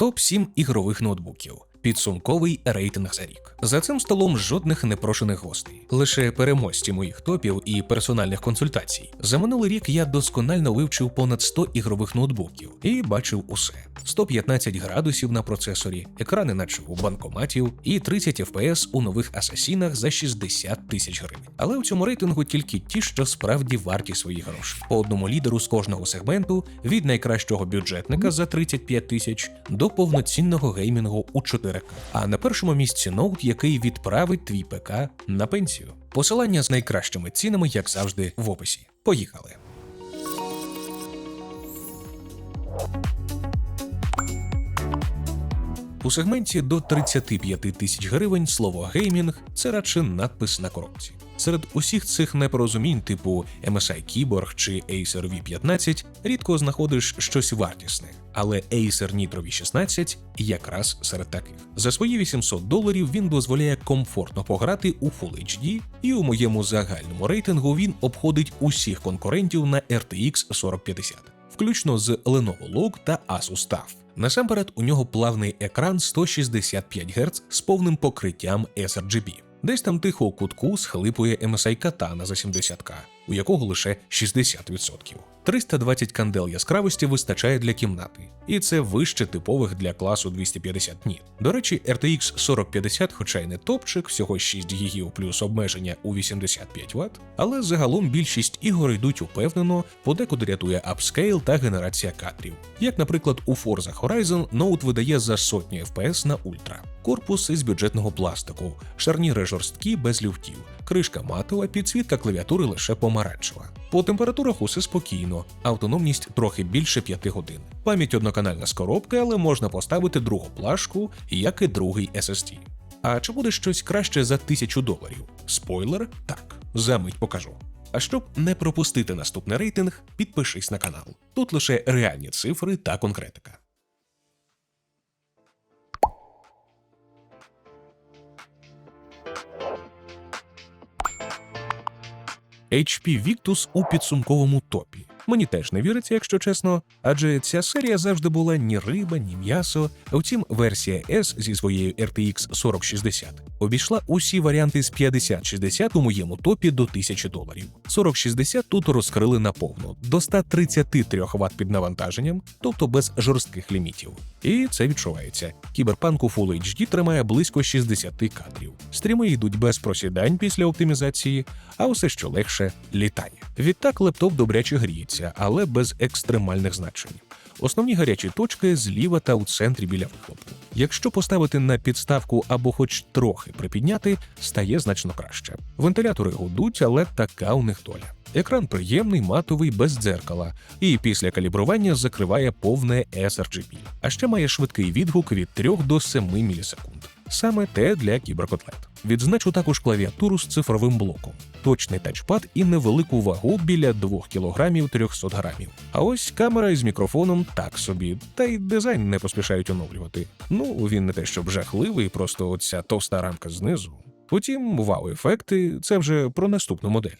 Топ 7 ігрових ноутбуків. Підсумковий рейтинг за рік. За цим столом жодних непрошених гостей, лише переможці моїх топів і персональних консультацій. За минулий рік я досконально вивчив понад 100 ігрових ноутбуків і бачив усе: 115 градусів на процесорі, екрани наче у банкоматів і 30 FPS у нових асасінах за 60 тисяч гривень. Але у цьому рейтингу тільки ті, що справді варті свої гроші. По одному лідеру з кожного сегменту від найкращого бюджетника за 35 тисяч до повноцінного геймінгу у 4К. А на першому місці ноут, який відправить твій ПК на пенсію. Посилання з найкращими цінами, як завжди, в описі. Поїхали. У сегменті до 35 тисяч гривень слово геймінг це радше надпис на коробці. Серед усіх цих непорозумінь, типу MSI Keyboard чи Acer V15, рідко знаходиш щось вартісне, але Acer Nitro V16 якраз серед таких. За свої 800 доларів він дозволяє комфортно пограти у Full HD, і у моєму загальному рейтингу він обходить усіх конкурентів на RTX 4050, включно з Lenovo Log та Asus TUF. Насамперед, у нього плавний екран 165 Гц з повним покриттям sRGB. Десь там тихо у кутку схлипує МСАЙ ката на за 70к, у якого лише 60%. 320 кандел яскравості вистачає для кімнати, і це вище типових для класу 250 ніт. До речі, RTX 4050, хоча й не топчик, всього 6 ГБ плюс обмеження у 85 Вт, але загалом більшість ігор йдуть упевнено, подекуди рятує апскейл та генерація кадрів. Як, наприклад, у Forza Horizon ноут видає за сотні FPS на ультра. Корпус із бюджетного пластику, шарніри жорсткі без люфтів, кришка матова, підсвітка клавіатури лише помаранчева. По температурах усе спокійно, автономність трохи більше 5 годин. Пам'ять одноканальна з коробки, але можна поставити другу плашку, як і другий SSD. А чи буде щось краще за 1000 доларів? Спойлер, так, за мить покажу. А щоб не пропустити наступний рейтинг, підпишись на канал. Тут лише реальні цифри та конкретика. HP Victus у підсумковому топі. Мені теж не віриться, якщо чесно, адже ця серія завжди була ні риба, ні м'ясо. Втім, версія S зі своєю RTX 4060 обійшла усі варіанти з 5060 у моєму топі до 1000 доларів. 4060 тут розкрили наповну до 133 Вт під навантаженням, тобто без жорстких лімітів. І це відчувається. Кіберпанк у Full HD тримає близько 60 кадрів. Стріми йдуть без просідань після оптимізації, а усе що легше літає. Відтак лептоп добряче гріється, але без екстремальних значень. Основні гарячі точки зліва та у центрі біля вихлопу. Якщо поставити на підставку або хоч трохи припідняти, стає значно краще. Вентилятори гудуть, але така у них доля. Екран приємний, матовий, без дзеркала, і після калібрування закриває повне sRGB. А ще має швидкий відгук від 3 до 7 мілісекунд. Саме те для кіберкотлет. Відзначу також клавіатуру з цифровим блоком, точний тачпад і невелику вагу біля 2 кг 300 грамів. А ось камера із мікрофоном так собі, та й дизайн не поспішають оновлювати. Ну він не те, щоб жахливий, просто оця товста рамка знизу. Утім, вау-ефекти це вже про наступну модель.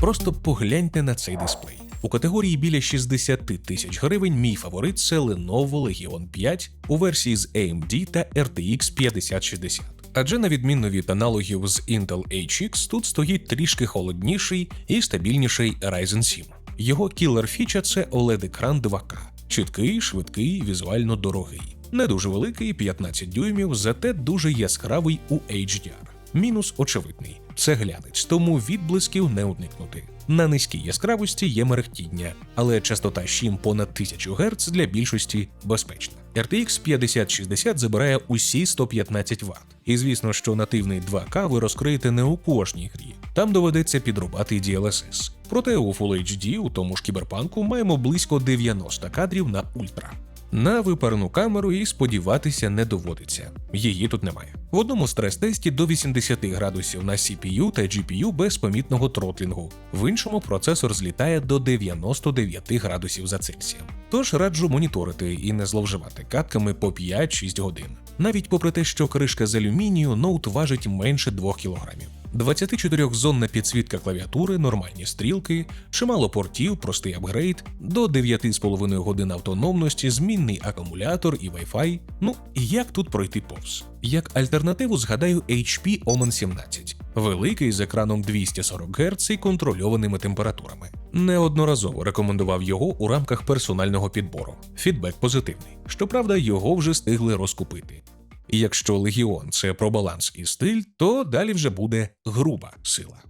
Просто погляньте на цей дисплей. У категорії біля 60 тисяч гривень мій фаворит це Lenovo Legion 5 у версії з AMD та RTX 5060. Адже на відміну від аналогів з Intel HX, тут стоїть трішки холодніший і стабільніший Ryzen 7. Його кілер фіча це OLED-екран 2К. Чіткий, швидкий, візуально дорогий. Не дуже великий, 15 дюймів, зате дуже яскравий у HDR. Мінус очевидний це глянець, тому відблисків не уникнути. На низькій яскравості є мерехтіння, але частота щім понад 1000 Гц для більшості безпечна. RTX 5060 забирає усі 115 Вт. І звісно, що нативний 2К ви розкриєте не у кожній грі. Там доведеться підрубати DLSS. Проте у Full HD, у тому ж кіберпанку, маємо близько 90 кадрів на ультра. На випарну камеру і сподіватися не доводиться. Її тут немає. В одному стрес-тесті до 80 градусів на CPU та GPU без помітного тротлінгу, в іншому процесор злітає до 99 градусів за Цельсієм. Тож раджу моніторити і не зловживати катками по 5-6 годин. Навіть попри те, що кришка з алюмінію, ноут важить менше 2 кг. 24-зонна підсвітка клавіатури, нормальні стрілки, чимало портів, простий апгрейд, до 9,5 годин автономності, змінний акумулятор і Wi-Fi. Ну як тут пройти повз? Як альтернативу згадаю HP Omen 17, великий з екраном 240 Гц і контрольованими температурами. Неодноразово рекомендував його у рамках персонального підбору. Фідбек позитивний. Щоправда, його вже стигли розкупити. І якщо легіон це про баланс і стиль, то далі вже буде груба сила.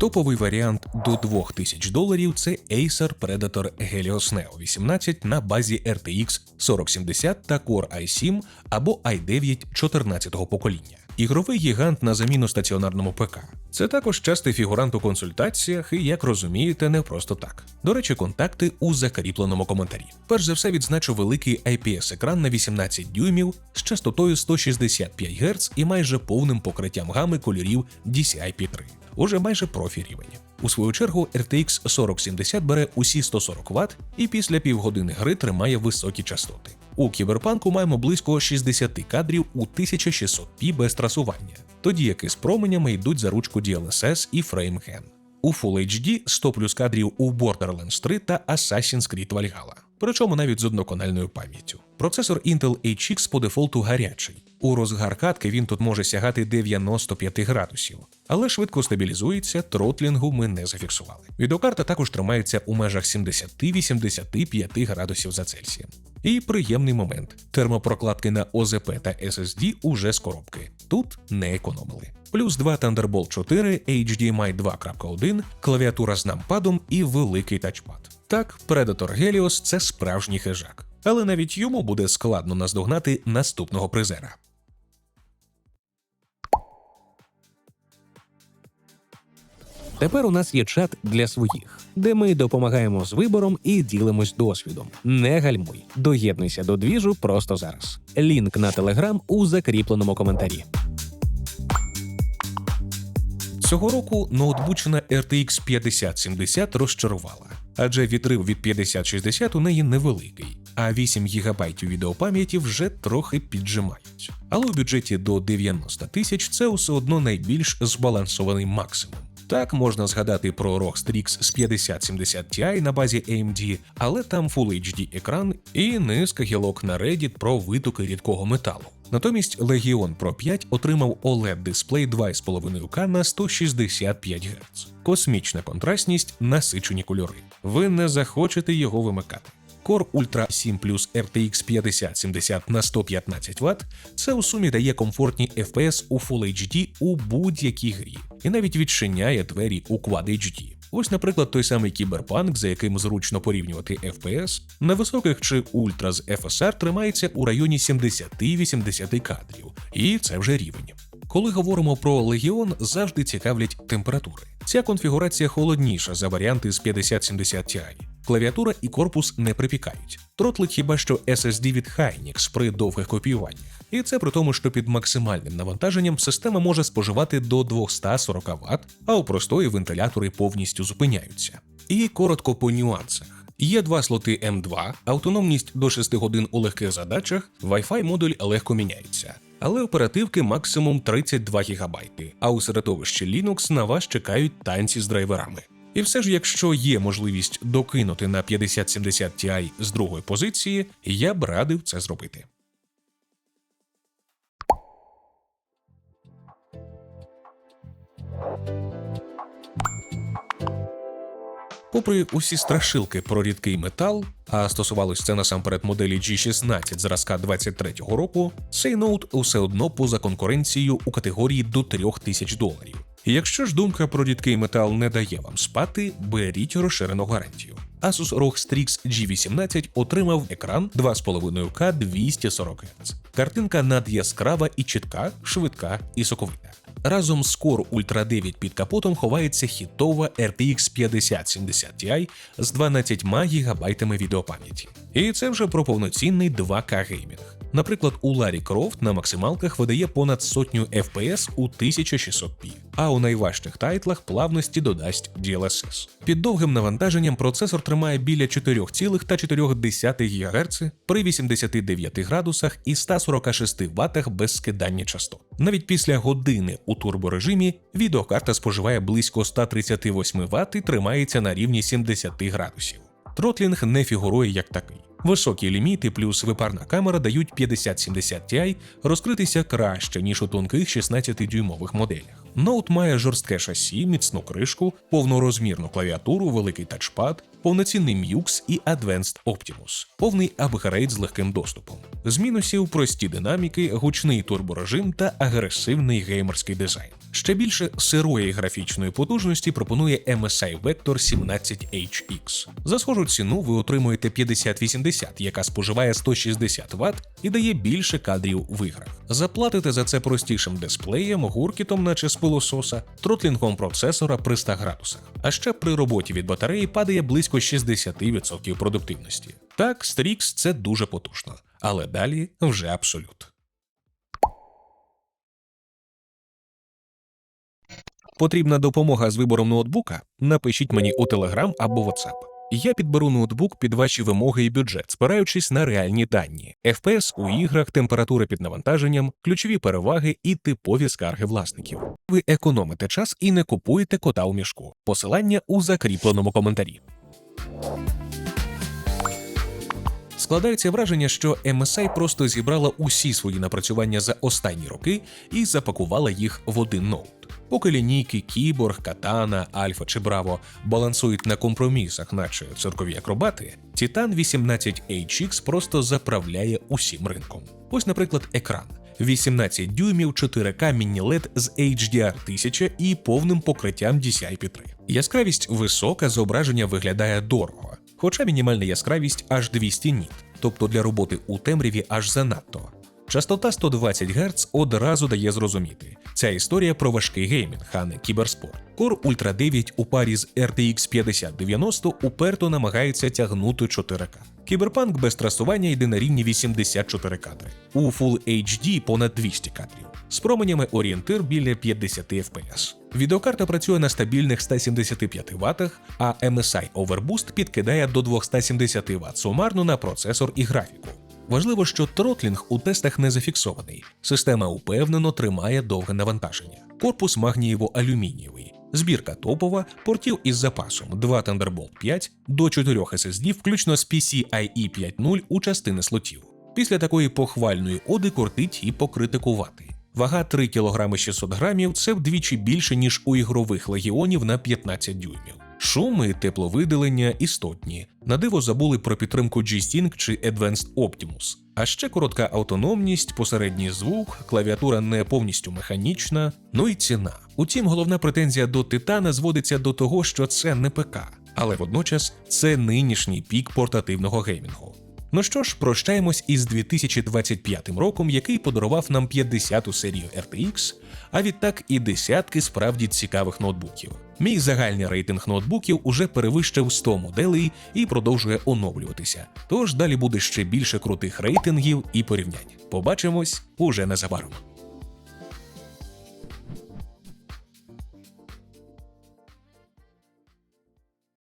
Топовий варіант до 2000 доларів це Acer Predator Helios Neo 18 на базі RTX 4070 та Core i7 або i9 14-го покоління. Ігровий гігант на заміну стаціонарному ПК. Це також частий фігурант у консультаціях і, як розумієте, не просто так. До речі, контакти у закріпленому коментарі. Перш за все відзначу великий IPS-екран на 18 дюймів з частотою 165 Гц і майже повним покриттям гами кольорів DCI-P3. Уже майже профі рівень. У свою чергу RTX 4070 бере усі 140 Вт і після півгодини гри тримає високі частоти. У кіберпанку маємо близько 60 кадрів у 1600p без трасування, тоді як із променями йдуть за ручку DLSS і FrameGen. У Full HD 100 плюс кадрів у Borderlands 3 та Assassin's Creed Valhalla. Причому навіть з одноканальною пам'яттю. Процесор Intel HX по дефолту гарячий. У розгар катки він тут може сягати 95 градусів, але швидко стабілізується, тротлінгу ми не зафіксували. Відеокарта також тримається у межах 70-85 градусів за Цельсієм. І приємний момент: термопрокладки на ОЗП та SSD уже з коробки. Тут не економили. Плюс 2 Thunderbolt 4, HDMI 2.1, клавіатура з нампадом і великий тачпад. Так, Predator Helios – це справжній хижак, але навіть йому буде складно наздогнати наступного призера. Тепер у нас є чат для своїх, де ми допомагаємо з вибором і ділимось досвідом. Не гальмуй, доєднуйся до двіжу просто зараз. Лінк на телеграм у закріпленому коментарі. Цього року ноутбучна RTX 5070 розчарувала, адже відрив від 5060 у неї невеликий, а 8 ГБ відеопам'яті вже трохи піджимають. Але у бюджеті до 90 тисяч це все одно найбільш збалансований максимум. Так можна згадати про ROG Strix з 5070 Ti на базі AMD, але там Full HD екран і низка гілок на Reddit про витоки рідкого металу. Натомість Legion Pro 5 отримав oled дисплей 2,5К на 165 Гц. Космічна контрастність, насичені кольори. Ви не захочете його вимикати. Core Ultra 7 Plus RTX 5070 на 115 Вт це у сумі дає комфортні FPS у Full HD у будь-якій грі, і навіть відчиняє двері у Quad HD. Ось, наприклад, той самий кіберпанк, за яким зручно порівнювати FPS, на високих чи ультра з FSR тримається у районі 70-80 кадрів, і це вже рівень. Коли говоримо про Legion, завжди цікавлять температури. Ця конфігурація холодніша за варіанти з 5070 Ti. Клавіатура і корпус не припікають. Тротлить хіба що SSD від Hynix при довгих копіюваннях. І це при тому, що під максимальним навантаженням система може споживати до 240 Вт, а у простої вентилятори повністю зупиняються. І коротко по нюансах. Є два слоти М2, автономність до 6 годин у легких задачах, Wi-Fi модуль легко міняється. Але оперативки максимум 32 ГБ, а у середовищі Linux на вас чекають танці з драйверами. І все ж, якщо є можливість докинути на 5070 Ti з другої позиції, я б радив це зробити. Попри усі страшилки про рідкий метал, а стосувалось це насамперед моделі G16 зразка 23-го року, цей ноут усе одно поза конкуренцією у категорії до 3000 доларів. Якщо ж думка про рідкий метал не дає вам спати, беріть розширену гарантію. Asus ROG Strix G18 отримав екран 2,5К 240 Гц. Картинка надяскрава і чітка, швидка і соковита. Разом з Core Ultra 9 під капотом ховається хітова RTX 5070 Ti з 12 ГБ відеопам'яті. І це вже про повноцінний 2К геймінг. Наприклад, у Ларі Крофт на максималках видає понад сотню FPS у 1600p, а у найважчих тайтлах плавності додасть DLSS. Під довгим навантаженням процесор тримає біля 4,4 ГГц при 89 градусах і 146 Вт без скидання частот. Навіть після години у турборежимі відеокарта споживає близько 138 Вт і тримається на рівні 70 градусів. Тротлінг не фігурує як такий. Високі ліміти плюс випарна камера дають 5070 Ti розкритися краще, ніж у тонких 16-дюймових моделях. Ноут має жорстке шасі, міцну кришку, повнорозмірну клавіатуру, великий тачпад, повноцінний Mux і Advanced Optimus, повний апгрейд з легким доступом. З мінусів прості динаміки, гучний турборежим та агресивний геймерський дизайн. Ще більше сирої графічної потужності пропонує MSI Vector 17HX. За схожу ціну ви отримуєте 5080, яка споживає 160 Вт і дає більше кадрів в іграх. Заплатите за це простішим дисплеєм, гуркітом, наче з пилососа, тротлінгом процесора при 100 градусах. А ще при роботі від батареї падає близько 60% продуктивності. Так, Strix – це дуже потужно, але далі вже абсолют. Потрібна допомога з вибором ноутбука? Напишіть мені у Telegram або WhatsApp. Я підберу ноутбук під ваші вимоги і бюджет, спираючись на реальні дані: FPS у іграх, температура під навантаженням, ключові переваги і типові скарги власників. Ви економите час і не купуєте кота у мішку. Посилання у закріпленому коментарі. Складається враження, що MSI просто зібрала усі свої напрацювання за останні роки і запакувала їх в один ноут. Поки лінійки Кіборг, Катана, Альфа чи Браво балансують на компромісах, наче циркові акробати, Titan 18HX просто заправляє усім ринком. Ось, наприклад, екран. 18 дюймів 4К міні-LED з HDR 1000 і повним покриттям DCI-P3. Яскравість висока, зображення виглядає дорого, хоча мінімальна яскравість аж 200 ніт, тобто для роботи у темряві аж занадто. Частота 120 Гц одразу дає зрозуміти. Ця історія про важкий геймінг, а не кіберспорт. Core Ultra 9 у парі з RTX 5090 уперто намагається тягнути 4К. Кіберпанк без трасування йде на рівні 84 кадри. У Full HD понад 200 кадрів. З променями орієнтир біля 50 FPS. Відеокарта працює на стабільних 175 Вт, а MSI Overboost підкидає до 270 Вт сумарно на процесор і графіку. Важливо, що тротлінг у тестах не зафіксований. Система упевнено тримає довге навантаження. Корпус магнієво-алюмінієвий. Збірка топова, портів із запасом 2 Thunderbolt 5 до 4 SSD, включно з PCIe 5.0 у частини слотів. Після такої похвальної оди кортить і покритикувати. Вага 3 кг 600 грамів це вдвічі більше, ніж у ігрових легіонів на 15 дюймів. Шуми, тепловидалення істотні. На диво забули про підтримку G-Sync чи Advanced Optimus. А ще коротка автономність, посередній звук, клавіатура не повністю механічна, ну і ціна. Утім, головна претензія до Титана зводиться до того, що це не ПК, але водночас це нинішній пік портативного геймінгу. Ну що ж, прощаємось із 2025 роком, який подарував нам 50-ту серію RTX, а відтак і десятки справді цікавих ноутбуків. Мій загальний рейтинг ноутбуків уже перевищив 100 моделей і продовжує оновлюватися. Тож далі буде ще більше крутих рейтингів і порівнянь. Побачимось уже незабаром.